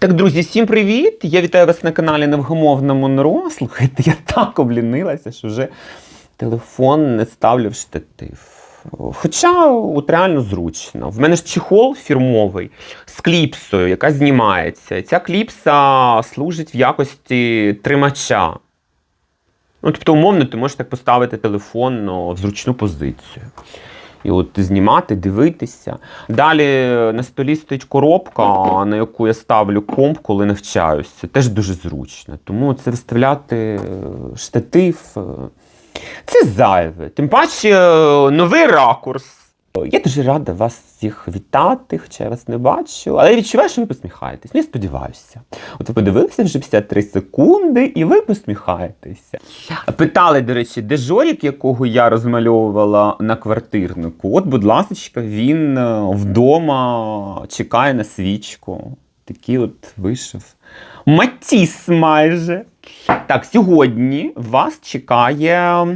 Так, друзі, всім привіт! Я вітаю вас на каналі Невгомовна Монро. Слухайте, я так облінилася, що вже телефон не ставлю в штатив. Хоча от реально зручно. В мене ж чехол фірмовий з кліпсою, яка знімається. Ця кліпса служить в якості тримача. Ну, тобто, умовно, ти можеш так поставити телефон ну, в зручну позицію. І от знімати, дивитися. Далі на столі стоїть коробка, на яку я ставлю комп, коли навчаюся. Теж дуже зручно. Тому це виставляти е, штатив. е, Це зайве. Тим паче е, новий ракурс. Я дуже рада вас всіх вітати, хоча я вас не бачу. Але я відчуваю, що ви посміхаєтесь. Ну, я сподіваюся. От ви подивилися вже 53 секунди, і ви посміхаєтеся. Питали, до речі, де Жорік, якого я розмальовувала на квартирнику. От, будь ласка, він е, вдома чекає на свічку. Такий от вийшов. Матіс майже. Так, сьогодні вас чекає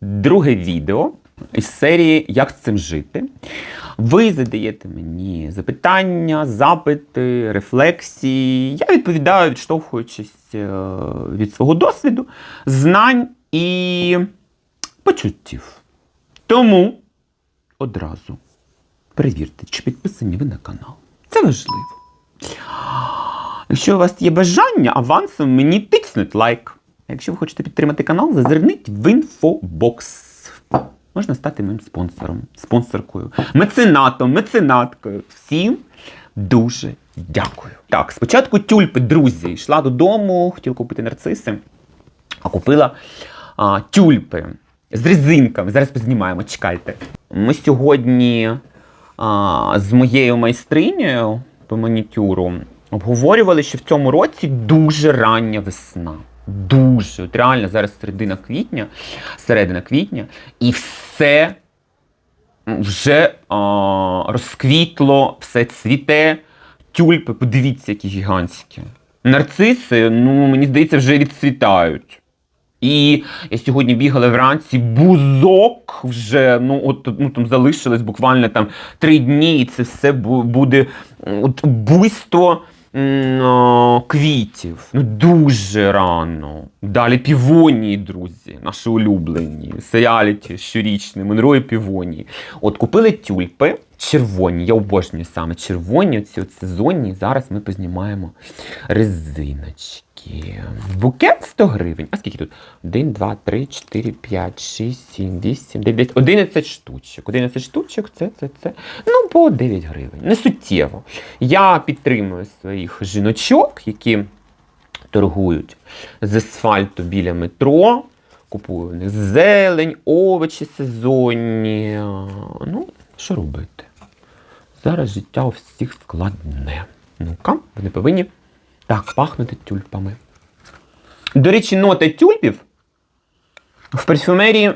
друге відео із серії Як з цим жити. Ви задаєте мені запитання, запити, рефлексії. Я відповідаю, відштовхуючись е, від свого досвіду, знань і почуттів. Тому одразу перевірте, чи підписані ви на канал. Це важливо. Якщо у вас є бажання, авансом мені тиснуть лайк. А якщо ви хочете підтримати канал, зазирніть в інфобокс. Можна стати моїм спонсором, спонсоркою, меценатом, меценаткою. Всім дуже дякую. Так, спочатку тюльпи, друзі, йшла додому, хотіла купити нарциси, а купила а, тюльпи з резинками. Зараз познімаємо, чекайте. Ми сьогодні а, з моєю майстринею по манікюру обговорювали, що в цьому році дуже рання весна. Дуже. От реально зараз середина квітня, середина квітня, і все вже а, розквітло, все цвіте. Тюльпи, подивіться, які гігантські. Нарциси, ну, мені здається, вже відцвітають. І я сьогодні бігала вранці, бузок вже ну от ну там залишилось буквально там три дні, і це все буде от буйство квітів. Ну дуже рано. Далі півонії, друзі, наші улюблені. Серіаліті щорічні, Монро і півонії. От купили тюльпи червоні. Я обожнюю саме червоні, ці от сезонні. Зараз ми познімаємо резиночки. Букет 100 гривень. А скільки тут? 1, 2, 3, 4, 5, 6, 7, 8, 9, 11 штучок. 11 штучок це, це, це. Ну, по 9 гривень. Не суттєво. Я підтримую своїх жіночок, які торгують з асфальту біля метро. Купую них зелень, овочі сезонні. Ну, що робити? Зараз життя у всіх складне. Ну-ка, вони повинні так пахнути тюльпами. До речі, нота тюльпів в парфюмерії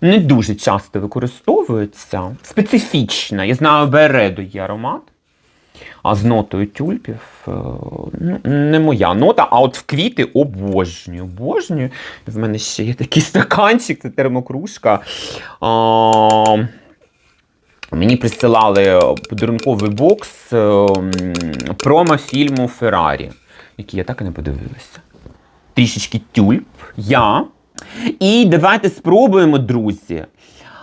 не дуже часто використовується. Специфічна. Я знаю, Бередо є аромат. А з нотою тюльпів е, ну, не моя нота, а от в квіти обожнюю. Обожнюю. В мене ще є такий стаканчик, це термокружка. А, Мені присилали подарунковий бокс е, промо-фільму Феррарі, який я так і не подивилася. Трішечки тюльп, я. І давайте спробуємо, друзі.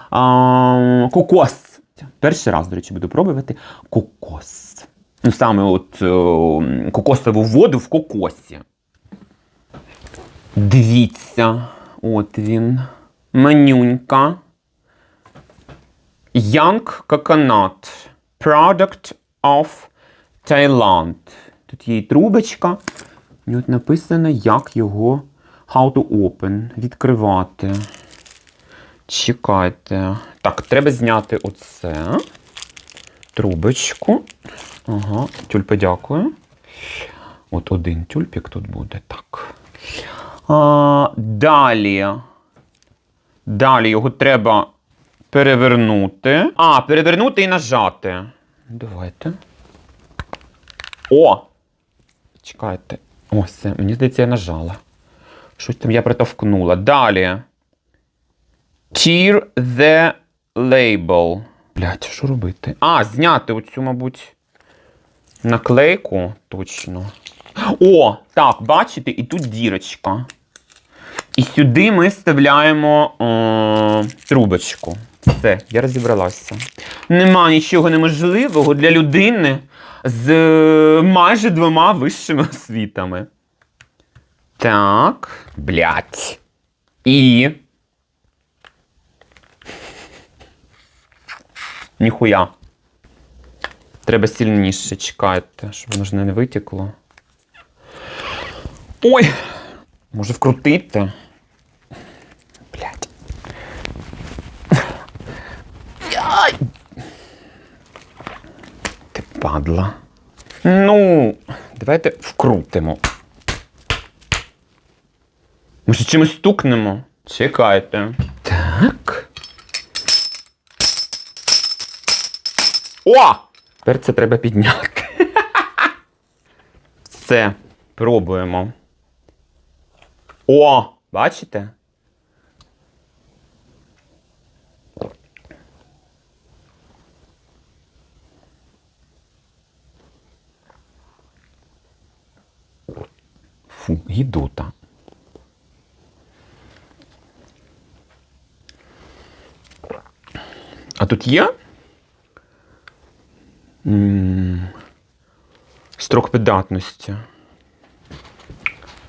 А, кокос. Перший раз, до речі, буду пробувати кокос. Ну, саме от е, кокосову воду в кокосі. Дивіться, от він. Манюнька. Young Coconut. Product of Thailand. Тут є трубочка. І от написано, як його how to open. Відкривати. Чекайте. Так, треба зняти оце. Трубочку. Ага, тюльпа, дякую. От один тюльпік тут буде. Так. А, далі. Далі його треба перевернути. А, перевернути і нажати. Давайте. О! Чекайте. О, все, мені здається, я нажала. Щось там я притовкнула. Далі. Tear the label. Блять, що робити? А, зняти оцю, мабуть. наклейку точно. О, так, бачите, і тут дірочка. І сюди ми вставляємо о, трубочку. Все, я розібралася. Нема нічого неможливого для людини з е, майже двома вищими освітами. Так, блядь. І. Ніхуя. Треба сильніше чекайте, щоб воно ж не витекло. Ой! Може вкрутити? Падла. Ну, давайте вкрутимо. Може, чимось стукнемо? Чекайте. Так. О! Тепер це треба підняти. Все, пробуємо. О! Бачите? Фу, гідота. А тут є? Строк придатності.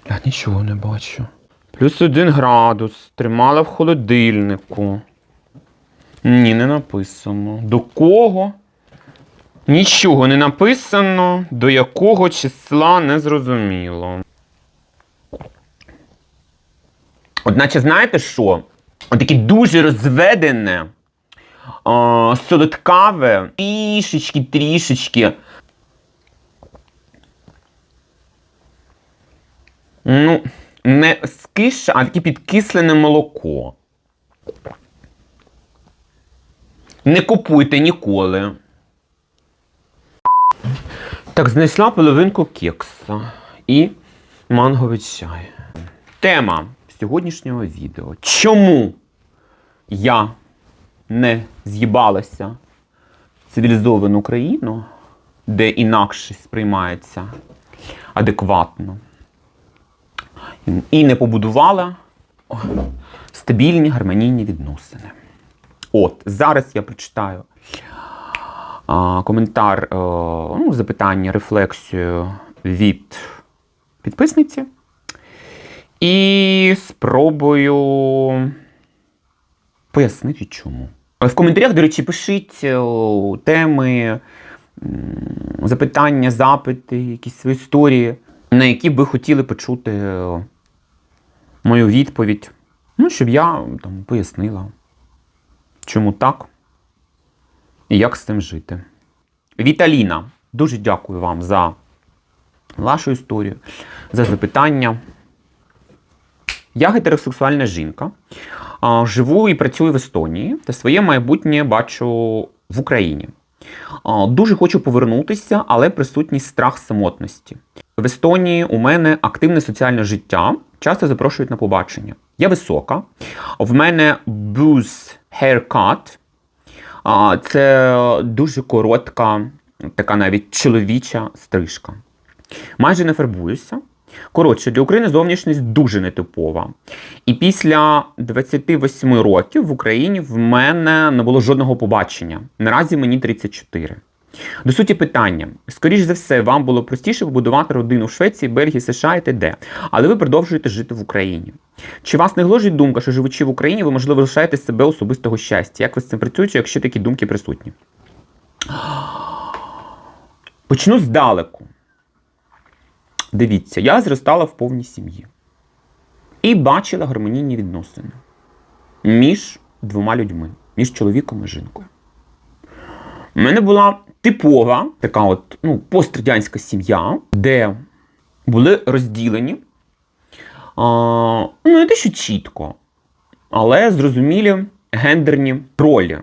Я нічого не бачу. Плюс один градус. Тримала в холодильнику. Ні, не написано. До кого? Нічого не написано, до якого числа не зрозуміло. Одначе, знаєте що? Отаке дуже розведене, а, солодкаве, трішечки, трішечки. Ну, не скише, а таке підкислене молоко. Не купуйте ніколи. Так, знайшла половинку кекса і манговий чай. Тема сьогоднішнього відео. Чому я не з'їбалася в цивілізовану країну, де інакше сприймається адекватно, і не побудувала стабільні гармонійні відносини. От, зараз я прочитаю а, коментар, е, ну, запитання, рефлексію від підписниці. І спробую пояснити, чому. В коментарях, до речі, пишіть теми, запитання, запити, якісь свої історії, на які б ви хотіли почути е, мою відповідь. Ну, щоб я там пояснила, чому так і як з цим жити. Віталіна, дуже дякую вам за вашу історію, за запитання. Я гетеросексуальна жінка. Живу і працюю в Естонії та своє майбутнє бачу в Україні. Дуже хочу повернутися, але присутній страх самотності. В Естонії у мене активне соціальне життя, часто запрошують на побачення. Я висока, в мене buzz haircut. Це дуже коротка, така навіть чоловіча стрижка. Майже не фарбуюся. Коротше, для України зовнішність дуже нетипова. І після 28 років в Україні в мене не було жодного побачення. Наразі мені 34. До суті питання. Скоріш за все, вам було простіше побудувати родину в Швеції, Бельгії, США і т.д. Але ви продовжуєте жити в Україні. Чи вас не гложить думка, що живучи в Україні, ви, можливо, лишаєте себе особистого щастя? Як ви з цим працюєте, якщо такі думки присутні? Почну здалеку. Дивіться, я зростала в повній сім'ї і бачила гармонійні відносини між двома людьми, між чоловіком і жінкою. У мене була типова така от, ну, пострадянська сім'я, де були розділені, а, ну, не те, що чітко, але зрозумілі гендерні ролі.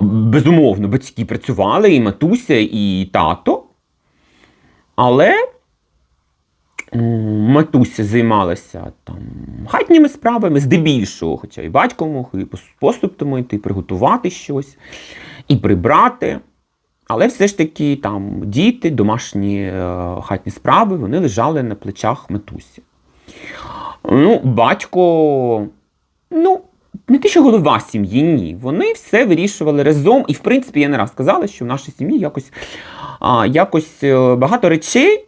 Безумовно, батьки працювали, і матуся, і тато. Але матуся займалася там хатніми справами, здебільшого, хоча і батько мог і пос- поступ йти, приготувати щось, і прибрати. Але все ж таки там діти, домашні е, хатні справи, вони лежали на плечах матусі. Ну, батько, ну, не те, що голова сім'ї, ні. Вони все вирішували разом. І, в принципі, я не раз казала, що в нашій сім'ї якось, а, якось е, багато речей,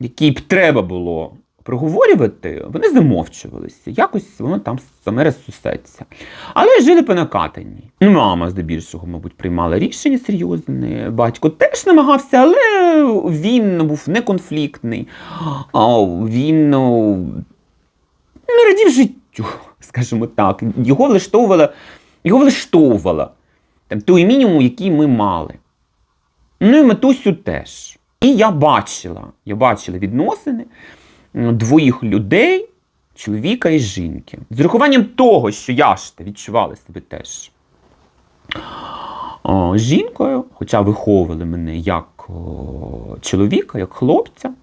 які б треба було проговорювати, вони замовчувалися. Якось воно там саме розсусеться. Але жили по накатанні. Мама, здебільшого, мабуть, приймала рішення серйозне. Батько теж намагався, але він був неконфліктний. Він ну, не радів життю, скажімо так. Його влаштовувала, його влаштовувала там, той мінімум, який ми мали. Ну і матусю теж. І я бачила, я бачила відносини двоїх людей, чоловіка і жінки. З урахуванням того, що я ж відчувала себе теж о, жінкою, хоча виховували мене як о, чоловіка, як хлопця,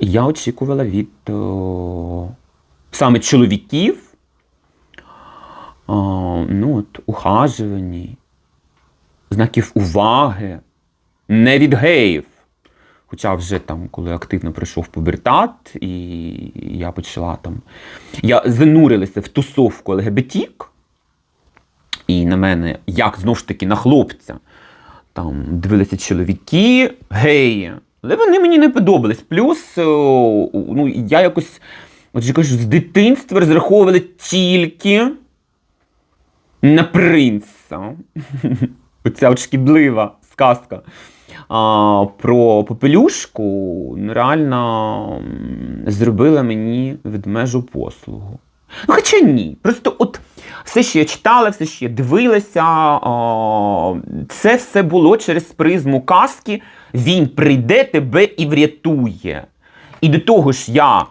я очікувала від о, саме чоловіків, о, ну, от, ухажувані, знаків уваги, не від геїв. Хоча вже там, коли активно пройшов пубертат, і я почала там. Я занурилася в тусовку ЛГБТік, і на мене, як знову ж таки на хлопця, там дивилися чоловіки, геї. Але вони мені не подобались. Плюс, ну, я якось, от я кажу, з дитинства розраховували тільки на принца. От шкідлива сказка а, про попелюшку ну, реально зробила мені ведмежу послугу. Ну, хоча ні. Просто от все, що я читала, все, що я дивилася, а, це все було через призму казки. Він прийде тебе і врятує. І до того ж я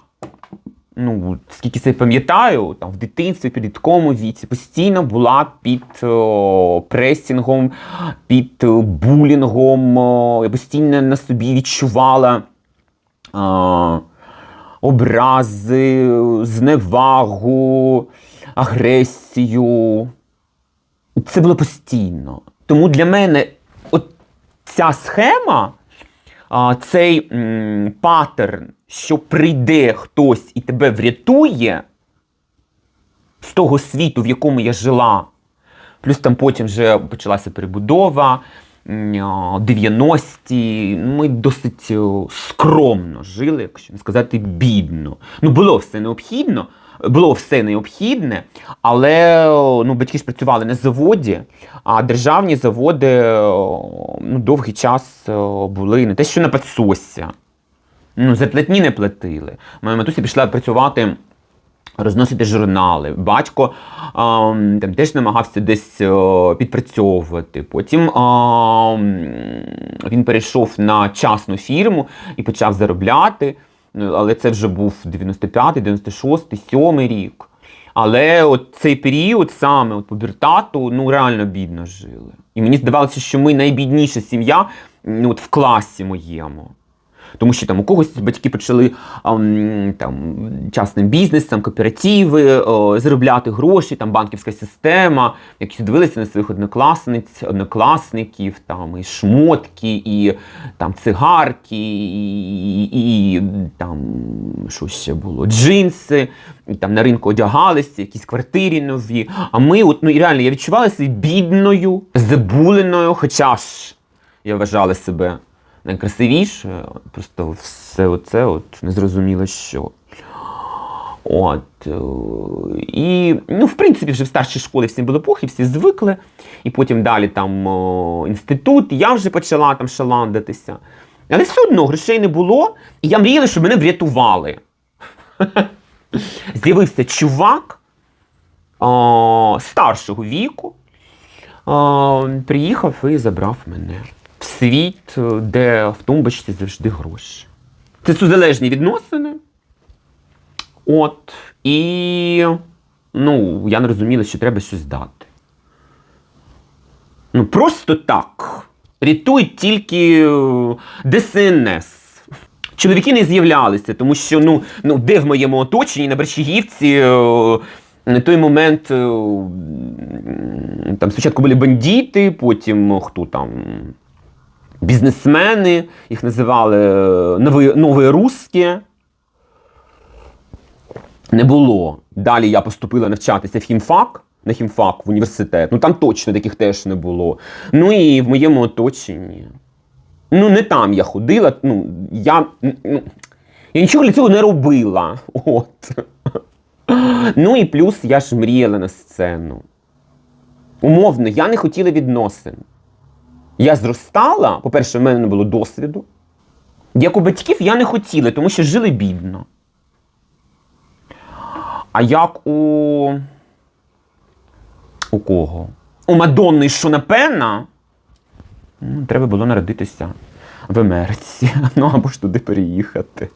ну, скільки себе пам'ятаю, там в дитинстві, підлітковому віці, постійно була під о, пресінгом, під о, булінгом, о, я постійно на собі відчувала о, образи, зневагу, агресію. Це було постійно. Тому для мене от ця схема, а, цей м, паттерн, що прийде хтось і тебе врятує з того світу, в якому я жила. Плюс там потім вже почалася перебудова, 90-ті. Ми досить скромно жили, якщо не сказати бідно. Ну, було все необхідно, було все необхідне, але ну, батьки ж працювали на заводі, а державні заводи ну, довгий час були не те, що на підсосся. Ну, зарплатні не платили. Моя матуся пішла працювати, розносити журнали. Батько а, там теж намагався десь а, підпрацьовувати. Потім а, він перейшов на частну фірму і почав заробляти. Ну, Але це вже був 95-й, 96-й, 7-й рік. Але от цей період саме от пубертату, ну реально бідно жили. І мені здавалося, що ми найбідніша сім'я ну, от в класі моєму. Тому що там у когось батьки почали там, частним бізнесом, кооперативи, заробляти гроші, там банківська система, якісь дивилися на своїх однокласниць, однокласників, там і шмотки, і там цигарки, і, і, і там що ще було, джинси, і там на ринку одягалися, якісь квартири нові. А ми, от, ну і реально, я відчувала себе бідною, забуленою, хоча ж я вважала себе найкрасивіше, просто все оце от незрозуміло що. От. е, І, ну, в принципі, вже в старшій школі всім було похи, всі звикли. І потім далі там о, інститут, я вже почала там шаландатися. Але все одно грошей не було, і я мріяла, щоб мене врятували. З'явився чувак о, старшого віку, о, приїхав і забрав мене світ, е, де в тумбочці завжди гроші. Це сузалежні відносини. От. І ну, я не розуміла, що треба щось дати. Ну, просто так. Рятують тільки е, ДСНС. Чоловіки не з'являлися, тому що ну, ну, де в моєму оточенні на Берчагівці е, На той момент там спочатку були бандити, потім хто там. Бізнесмени, їх називали е, нові, нові русські. Не було. Далі я поступила навчатися в хімфак, на хімфак в університет. Ну там точно таких теж не було. Ну і в моєму оточенні. Ну, не там я ходила. Ну, я, ну, я нічого для цього не робила. От. Ну і плюс я ж мріяла на сцену. Умовно, я не хотіла відносин. Я зростала, по-перше, в мене не було досвіду. Як у батьків я не хотіла, тому що жили бідно. А як у. У кого? У Мадонни і Шона Пена? Ну, треба було народитися в Америці. Ну або ж туди переїхати.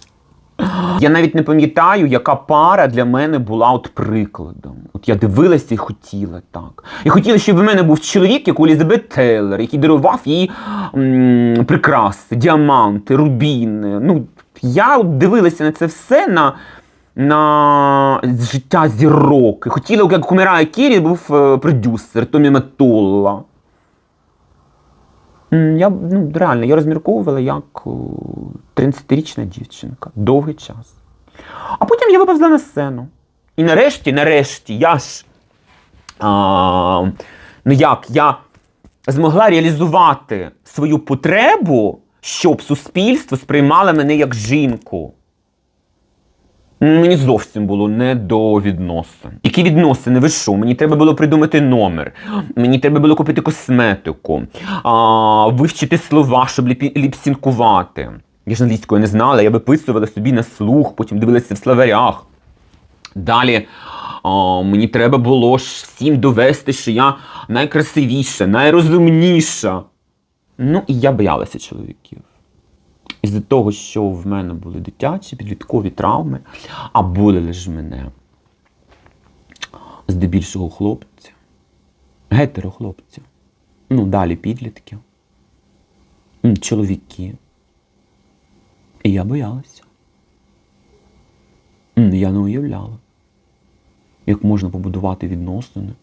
Я навіть не пам'ятаю, яка пара для мене була от прикладом. От я дивилася і хотіла так. І хотіла, щоб в мене був чоловік, як у Елізабет Тейлор, який дарував їй м, прикраси, діаманти, рубіни. Ну, я дивилася на це все на, на життя зірок. Хотіла, як у Кірі був е, продюсер Томі Матолла. М, Я ну, реально я розмірковувала як о, 30-річна дівчинка довгий час. А потім я виповзла на сцену. І нарешті, нарешті, я ж. А, ну як, я змогла реалізувати свою потребу, щоб суспільство сприймало мене як жінку. Мені зовсім було не до відносин. Які відносини? Ви що? Мені треба було придумати номер. Мені треба було купити косметику, а, вивчити слова, щоб ліпсінкувати. Я ж англійської не знала, я виписувала собі на слух, потім дивилася в словарях. Далі а, мені треба було всім довести, що я найкрасивіша, найрозумніша. Ну, і я боялася чоловіків. Із-за того, що в мене були дитячі підліткові травми, а були ж мене здебільшого хлопці, гетерохлопці, ну далі підлітки, чоловіки. І я боялася. Я не уявляла, як можна побудувати відносини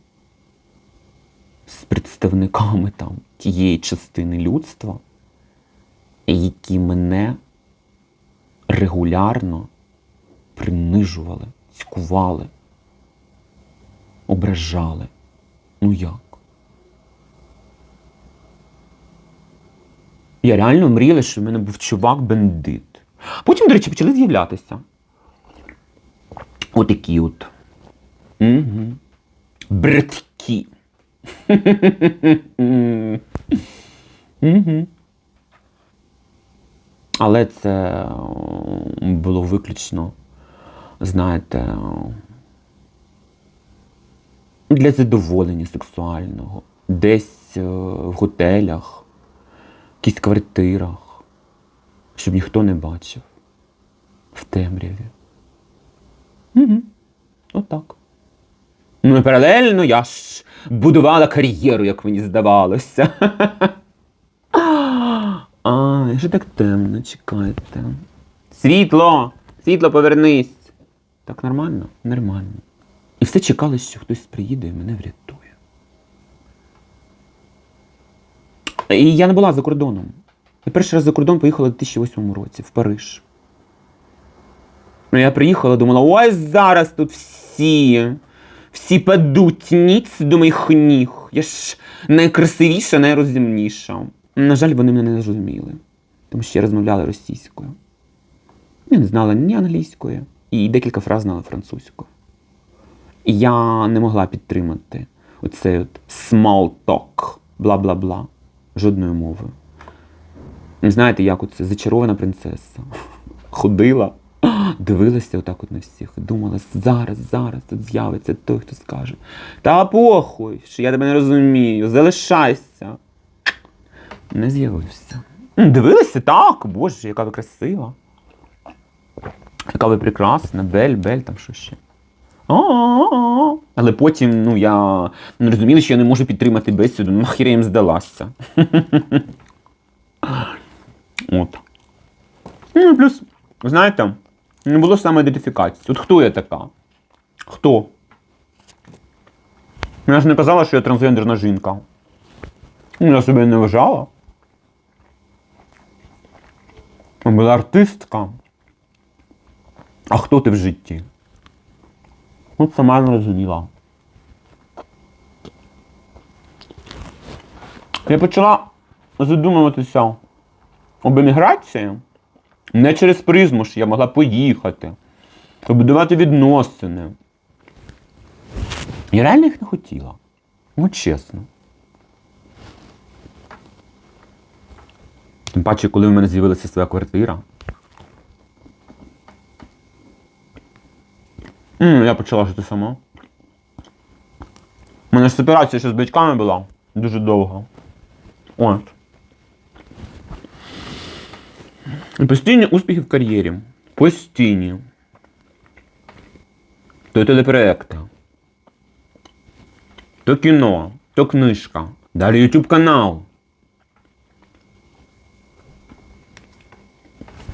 з представниками там тієї частини людства які мене регулярно принижували, цькували, ображали. Ну як? Я реально мріяла, що в мене був чувак-бандит. Потім, до речі, почали з'являтися. Отакі от. Угу. Братки. Угу. Але це було виключно, знаєте, для задоволення сексуального. Десь е, в готелях, в якісь квартирах, щоб ніхто не бачив в темряві. Угу. Отак. Ну паралельно я ж будувала кар'єру, як мені здавалося. А, що так темно, чекайте. Світло! Світло, повернись! Так нормально? Нормально. І все чекали, що хтось приїде і мене врятує. І я не була за кордоном. Я перший раз за кордон поїхала у 2008 році в Париж. Ну, Я приїхала, думала, ось зараз тут всі. Всі падуть ніц до моїх ніг. Я ж найкрасивіша, найрозумніша. На жаль, вони мене не зрозуміли, тому що я розмовляла російською. Я не знала ні англійської, і декілька фраз знала французькою. І я не могла підтримати оцей от small talk, бла-бла-бла, жодною мовою. Знаєте, як оце зачарована принцеса. Ходила, дивилася отак от на всіх, думала, зараз, зараз тут з'явиться той, хто скаже. Та похуй, що я тебе не розумію, залишайся. Не з'явився. М, Дивилися так, боже, яка ви красива. Яка ви прекрасна, бель, бель, там що ще. А-а-а. Але потім, ну, я не розуміла, що я не можу підтримати бесіду, ну я їм здалася. От. Ну, плюс, знаєте, не було самоідентифікації. От хто я така? Хто? Я ж не казала, що я трансгендерна жінка. Ну, Я себе не вважала. Я була артистка. А хто ти в житті? От сама не розуміла. Я почала задумуватися об еміграції не через призму, що я могла поїхати, побудувати відносини. Я реально їх не хотіла. Ну, чесно. Тим паче, коли в мене з'явилася своя квартира. М, я почала жити сама. У мене ж сепарація ще з батьками була дуже довго. От. І Постійні успіхи в кар'єрі. Постійні. То телепроекти. То кіно, то книжка. Далі YouTube канал.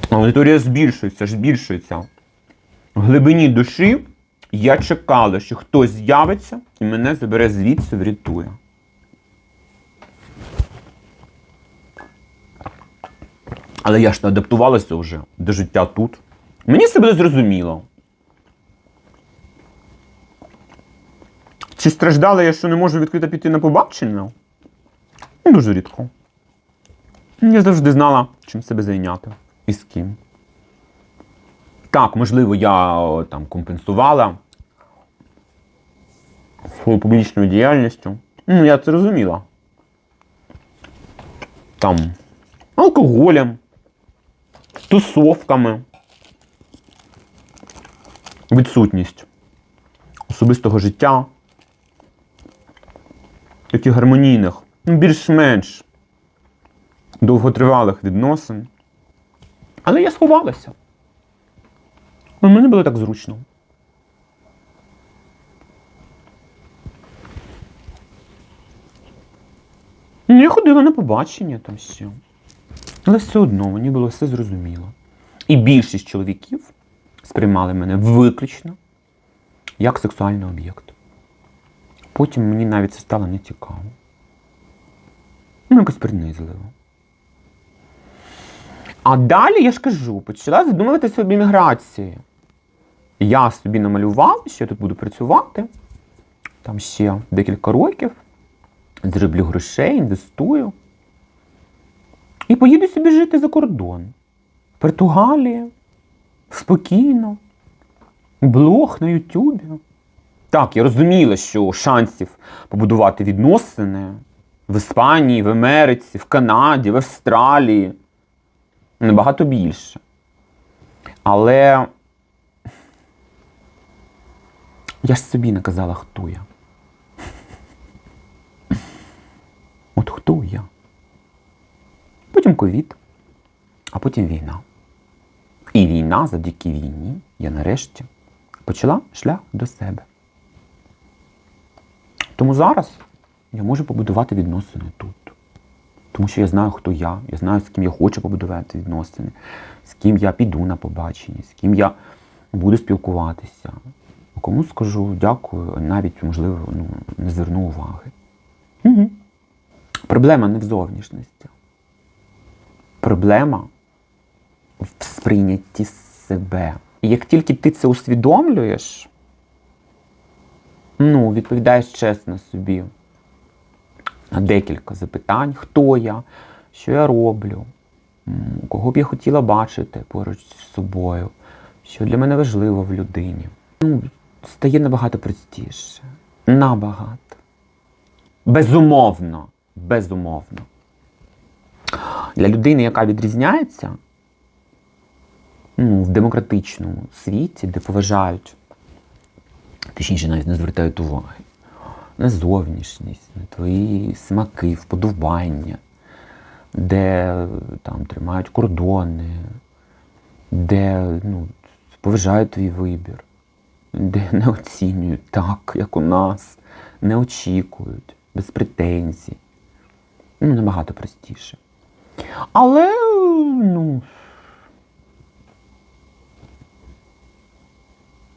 Аудиторія збільшується, збільшується. В глибині душі я чекала, що хтось з'явиться і мене забере звідси, врятує. Але я ж не адаптувалася вже до життя тут. Мені все буде зрозуміло. Чи страждала я, що не можу відкрито піти на побачення? Дуже рідко. Я завжди знала, чим себе зайняти і з ким. Так, можливо, я там компенсувала свою публічною діяльністю. Ну, я це розуміла. Там алкоголем, тусовками, відсутність особистого життя, таких гармонійних, ну, більш-менш довготривалих відносин. Але я сховалася. Ну, Мені було так зручно. Ну, Я ходила на побачення там все. Але все одно мені було все зрозуміло. І більшість чоловіків сприймали мене виключно як сексуальний об'єкт. Потім мені навіть це стало не цікаво. Ну, якось принизливо. А далі я ж кажу, почала задумуватися об імміграції. Я собі намалювала, що я тут буду працювати. Там ще декілька років. Зроблю грошей, інвестую. І поїду собі жити за кордон. Португалія. Спокійно. Блог на Ютубі. Так, я розуміла, що шансів побудувати відносини в Іспанії, в Америці, в Канаді, в Австралії набагато більше. Але я ж собі не казала, хто я. От хто я? Потім ковід, а потім війна. І війна, завдяки війні, я нарешті почала шлях до себе. Тому зараз я можу побудувати відносини тут. Тому що я знаю, хто я, я знаю, з ким я хочу побудувати відносини, з ким я піду на побачення, з ким я буду спілкуватися. Кому скажу дякую, навіть, можливо, ну, не зверну уваги. Угу. Проблема не в зовнішності. Проблема в сприйнятті себе. І як тільки ти це усвідомлюєш, ну, відповідаєш чесно собі на декілька запитань, хто я, що я роблю, кого б я хотіла бачити поруч з собою, що для мене важливо в людині. Ну, стає набагато простіше. Набагато. Безумовно. Безумовно. Для людини, яка відрізняється ну, в демократичному світі, де поважають, точніше навіть не звертають уваги на зовнішність, на твої смаки, вподобання, де там тримають кордони, де ну, поважають твій вибір, де не оцінюють так, як у нас, не очікують, без претензій. Ну, набагато простіше. Але, ну.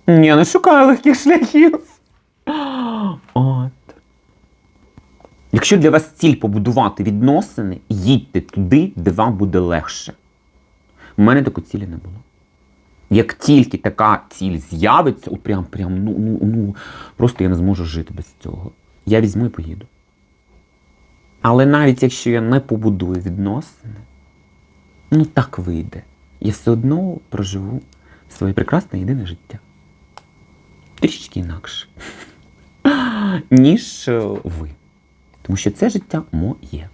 Я не шукаю легких шляхів. От. Якщо для вас ціль побудувати відносини, їдьте туди, де вам буде легше. У мене такої цілі не було. Як тільки така ціль з'явиться, от прям, прям, ну, ну, ну, просто я не зможу жити без цього. Я візьму і поїду. Але навіть якщо я не побудую відносини, ну так вийде. Я все одно проживу своє прекрасне єдине життя. Трішечки інакше, ніж е, ви. Тому що це життя моє.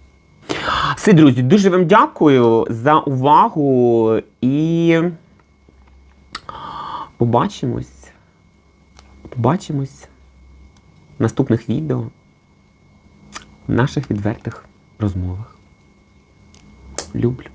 Все, друзі, дуже вам дякую за увагу і побачимось. Побачимось в наступних відео, в наших відвертих розмовах. Люблю.